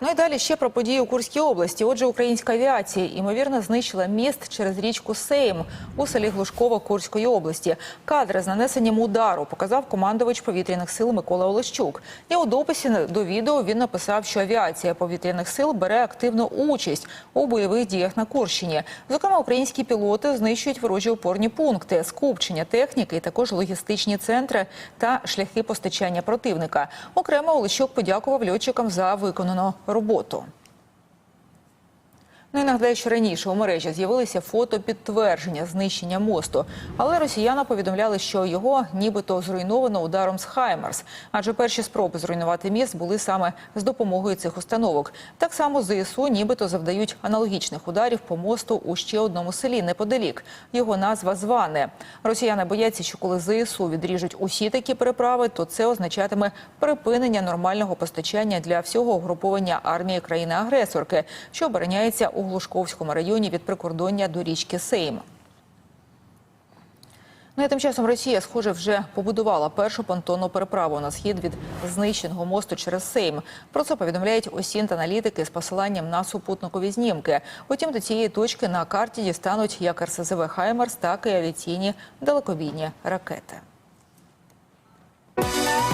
Ну і далі ще про події у Курській області. Отже, українська авіація ймовірно знищила міст через річку Сейм у селі Глушково Курської області. Кадри з нанесенням удару показав командувач повітряних сил Микола Олещук. І у дописі до відео він написав, що авіація повітряних сил бере активну участь у бойових діях на Курщині. Зокрема, українські пілоти знищують ворожі опорні пункти, скупчення техніки, і також логістичні центри та шляхи постачання противника. Окремо Олещук подякував льотчикам за виконану роботу. Ну і нагадаю, що раніше у мережі з'явилися фото підтвердження знищення мосту, але росіяни повідомляли, що його нібито зруйновано ударом з Хаймарс, адже перші спроби зруйнувати міст були саме з допомогою цих установок. Так само ЗСУ нібито завдають аналогічних ударів по мосту у ще одному селі неподалік. Його назва Зване. Росіяни бояться, що коли ЗСУ відріжуть усі такі переправи, то це означатиме припинення нормального постачання для всього угруповання армії країни-агресорки, що обороняється у Глушковському районі від прикордоння до річки Сейм. Ну тим часом Росія, схоже, вже побудувала першу понтонну переправу на схід від знищеного мосту через Сейм. Про це повідомляють осінт-аналітики з посиланням на супутникові знімки. Утім, до цієї точки на карті дістануть як РСЗВ «Хаймерс», так і авіаційні далекобійні ракети.